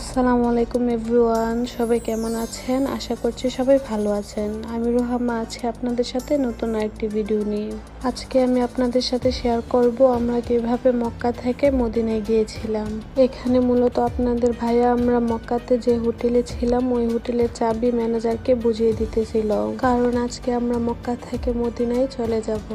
আসসালামু আলাইকুম এভরিওয়ান, সবাই কেমন আছেন? আশা করছি সবাই ভালো আছেন। আমি রোহামা আছি আপনাদের সাথে নতুন আরেকটি ভিডিও নিয়ে। আজকে আমি আপনাদের সাথে শেয়ার করব আমরা কীভাবে মক্কা থেকে মদিনায় গিয়েছিলাম। এখানে মূলত আপনাদের ভাইয়া, আমরা মক্কাতে যে হোটেলে ছিলাম, ওই হোটেলের চাবি ম্যানেজারকে বুঝিয়ে দিতেছিল। কারণ আজকে আমরা মক্কা থেকে মদিনায় চলে যাব।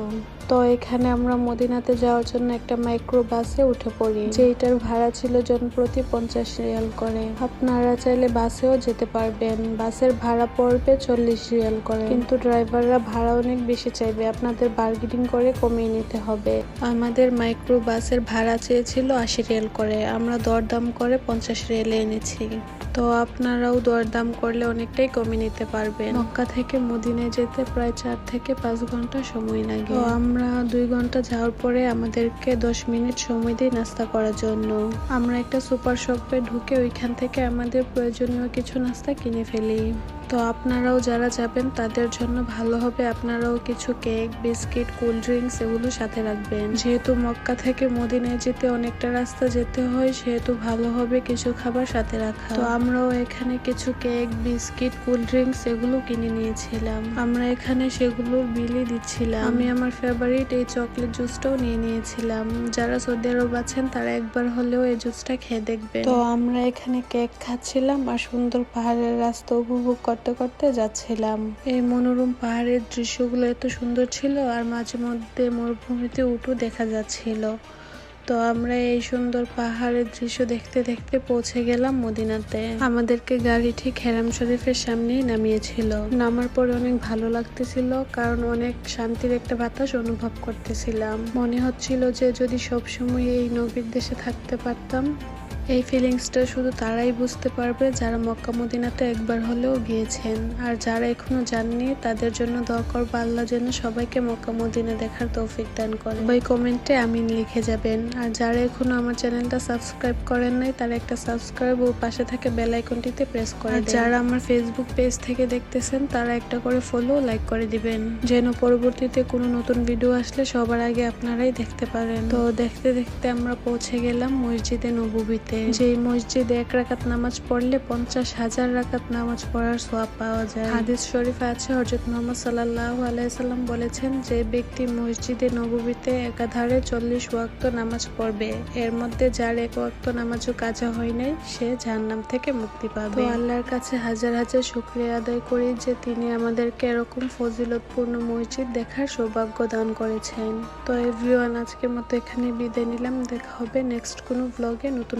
তো এখানে আমরা মদিনাতে যাওয়ার জন্য একটা মাইক্রো বাসে উঠে পড়ি। যেটার ভাড়া ছিল জন প্রতি পঞ্চাশ রিয়াল করে। আপনারা চাইলে বাসেও যেতে পারবেন। বাসের ভাড়া পড়বে চল্লিশ রিয়াল করে। কিন্তু ড্রাইভাররা ভাড়া অনেক বেশি চাইবে। আপনাদের বার্গেনিং করে কমিয়ে নিতে হবে। আমাদের মাইক্রো বাসের ভাড়া চেয়েছিল আশি রিয়াল করে। আমরা দরদাম করে পঞ্চাশ রিয়ালে এনেছি। তো আপনারাও দরদাম করলে অনেকটাই কমিয়ে নিতে পারবেন। মক্কা থেকে মদিনায় যেতে প্রায় চার থেকে পাঁচ ঘণ্টা সময় লাগে। তো আমরা দুই ঘণ্টা যাওয়ার পরে আমাদেরকে দশ মিনিট সময় দিই নাস্তা করার জন্য। আমরা একটা সুপার শপে ঢুকে ওইখান থেকে আমাদের প্রয়োজনীয় কিছু নাস্তা কিনে ফেলি। তো আপনারাও যারা যাবেন, তাদের জন্য ভালো হবে। আপনারাও কিছু কেক, বিস্কিট, কোল্ড ড্রিঙ্কস এগুলো সাথে রাখবেন। যেহেতু মক্কা থেকে মদিনায় যেতে অনেকটা রাস্তা যেতে হয়, সেহেতু ভালো হবে কিছু খাবার সাথে রাখা। তো আমরাও এখানে কিছু কেক, বিস্কিট, কোল্ড ড্রিঙ্কস এগুলো কিনে নিয়েছিলাম। আমরা এখানে সেগুলোর বিলই দিচ্ছিলাম। আমি আমার ফেভারিট এই চকলেট জুসটাও নিয়ে নিয়েছিলাম। যারা সৌদি আরব আছেন, তারা একবার হলেও এই জুসটা খেয়ে দেখবেন। তো আমরা এখানে কেক খাচ্ছিলাম, আর সুন্দর পাহাড়ের রাস্তা উপভোগ করতে করতে যাচ্ছিলাম। এই মনোরম পাহাড়ের দৃশ্যগুলো এত সুন্দর ছিল আর মাঝে মধ্যে মরুভূমিতে উঠু দেখা যাচ্ছিল। তো আমরা এই সুন্দর পাহাড়ের দৃশ্য দেখতে দেখতে পৌঁছে গেলাম মদিনাতে। আমাদেরকে গাড়ি ঠিক হেরাম শরীফের সামনেই নামিয়েছিল। নামার পরে অনেক ভালো লাগতেছিল কারণ অনেক শান্তির একটা বাতাস অনুভব করতেছিলাম। মনে হচ্ছিল যে যদি সবসময় এই নবীর দেশে থাকতে পারতাম এই ফিলিংসটা শুধু তারাই বুঝতে পারবে যারা মক্কা মদিনাতে একবার হলেও গিয়েছেন। আর যারা এখনও যাননি তাদের জন্য দোয়া করব আল্লাহ যেন সবাইকে মক্কা মদিনা দেখার তৌফিক দান করে ওই কমেন্টে আমিন লিখে যাবেন। আর যারা এখনও আমার চ্যানেলটা সাবস্ক্রাইব করেন নাই তারা একটা সাবস্ক্রাইব ও পাশে থাকে বেল আইকনটিতে প্রেস করে আর যারা আমার ফেসবুক পেজ থেকে দেখতেছেন তারা একটা করে ফলো লাইক করে দিবেন। যেন পরবর্তীতে কোনো নতুন ভিডিও আসলে সবার আগে আপনারাই দেখতে পারেন। তো দেখতে দেখতে আমরা পৌঁছে গেলাম মসজিদে নবুবিতে। যে মসজিদে এক রাকাত নামাজ পড়লে পঞ্চাশ হাজার রাকাত নামাজ পড়ার সোয়াব পাওয়া যায়। হাদিস শরীফে আছে হজরত মোহাম্মদ সাল্লাহ আলাইসাল্লাম বলেছেন যে ব্যক্তি মসজিদে নববীতে একাধারে চল্লিশ ওয়াক্ত নামাজ পড়বে এর মধ্যে যার এক ওয়াক্ত নামাজও কাজা হয় নাই সে জাহান্নাম থেকে মুক্তি পাবে। আল্লাহর কাছে হাজার হাজার শুক্রিয়া আদায় করি যে তিনি আমাদেরকে এরকম ফজিলতপূর্ণ মসজিদ দেখার সৌভাগ্য দান করেছেন। তো এভরিওয়ান আজকের মতো এখানে বিদায় নিলাম। দেখা হবে নেক্সট কোনো ব্লগে নতুন